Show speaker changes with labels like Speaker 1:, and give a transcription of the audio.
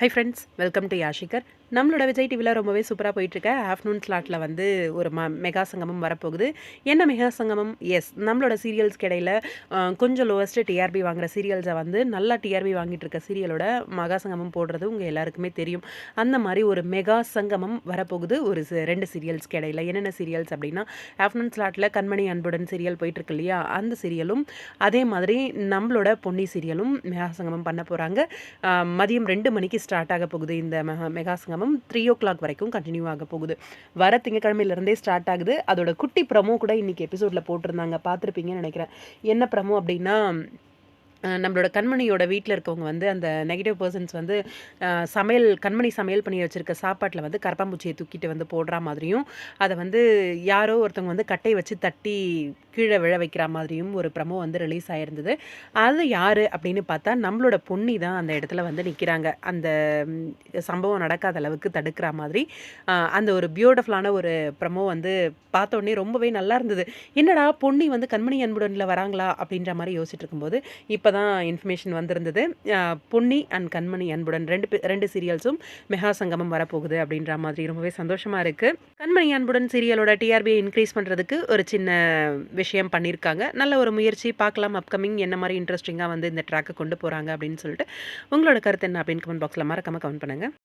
Speaker 1: High friends welcome to யாஷிகர் நம்மளோட விஜய் டிவியில் ரொம்பவே சூப்பராக போயிட்டுருக்க. ஆஃப்டர்நூன் ஸ்லாட்டில் வந்து ஒரு ம மெகா சங்கமம் வரப்போகுது. என்ன மெகா சங்கமம்? எஸ் நம்மளோட சீரியல்ஸ்க்கு இடையில் கொஞ்சம் லோவஸ்ட்டு டிஆர்பி வாங்குற சீரியல்ஸை வந்து நல்லா டிஆர்பி வாங்கிட்டு இருக்க சீரியலோட மகா சங்கமம் போடுறது உங்கள் எல்லாருக்குமே தெரியும். அந்த மாதிரி ஒரு மெகா சங்கமம் வரப்போகுது. ஒரு ரெண்டு சீரியல்ஸ்க்கு இடையில். என்னென்ன சீரியல்ஸ் அப்படின்னா ஆஃப்டர்நூன் ஸ்லாட்டில் கண்மணி அன்புடன் சீரியல் போயிட்டுருக்கு இல்லையா? அந்த சீரியலும் அதே மாதிரி நம்மளோட பொன்னி சீரியலும் மெகா சங்கமம் பண்ண போகிறாங்க மதியம் ரெண்டு மணிக்கு ஸ்டார்ட் ஆக போகுது. இந்த mega mega Sangamam three o'clock வரைக்கும் கண்டினியூ ஆக போகுது. வர திங்கக்கிழமையிலேருந்தே ஸ்டார்ட் ஆகுது. அதோட குட்டி ப்ரமோ கூட இன்றைக்கி எபிசோடில் போட்டிருந்தாங்க. பார்த்துருப்பீங்கன்னு நினைக்கிறேன். என்ன ப்ரமோ அப்படின்னா நம்மளோட கண்மணியோட வீட்டில் இருக்கவங்க வந்து அந்த நெகட்டிவ் பர்சன்ஸ் வந்து சமையல் கண்மணி சமையல் பண்ணி வச்சுருக்க சாப்பாட்டில் வந்து கரப்பாம்பூச்சியை தூக்கிட்டு வந்து போடுற மாதிரியும் அதை வந்து யாரோ ஒருத்தவங்க வந்து கட்டை வச்சு தட்டி கீழே விழ வைக்கிற மாதிரியும் ஒரு ப்ரமோ வந்து ரிலீஸ் ஆயிருந்தது. அது யார் அப்படின்னு பார்த்தா நம்மளோட பொன்னி தான் அந்த இடத்துல வந்து நிற்கிறாங்க அந்த சம்பவம் நடக்காத அளவுக்கு தடுக்கிற மாதிரி அந்த ஒரு பியூட்டிஃபுல்லான ஒரு ப்ரமோ வந்து பார்த்தோன்னே ரொம்பவே நல்லா இருந்தது. என்னடா பொன்னி வந்து கண்மணி அன்புடனில் வராங்களா அப்படின்ற மாதிரி யோசிச்சுட்டு இருக்கும்போது இப்போ தான் இன்ஃபர்மேஷன் வந்திருந்தது பொன்னி அண்ட் கண்மணி அன்புடன் ரெண்டு ரெண்டு சீரியல்ஸும் மெகா சங்கமம் வரப்போகுது அப்படின்ற மாதிரி ரொம்பவே சந்தோஷமாக இருக்குது கண்மணி அன்புடன் சீரியலோட டிஆர்பியை இன்க்ரீஸ் பண்ணுறதுக்கு ஒரு சின்ன விஷயம் விஷயம் பண்ணியிருக்காங்க. நல்ல ஒரு முயற்சி பார்க்கலாம் அப்கமிங் என்ன மாதிரி இன்ட்ரெஸ்டிங்காக வந்து இந்த ட்ராக்கை கொண்டு போகிறாங்க அப்படின்னு சொல்லிட்டு உங்களோட கருத்து என்ன அப்படின்னு கமெண்ட் பாக்ஸில் மறக்காமல் கமெண்ட் பண்ணுங்கள்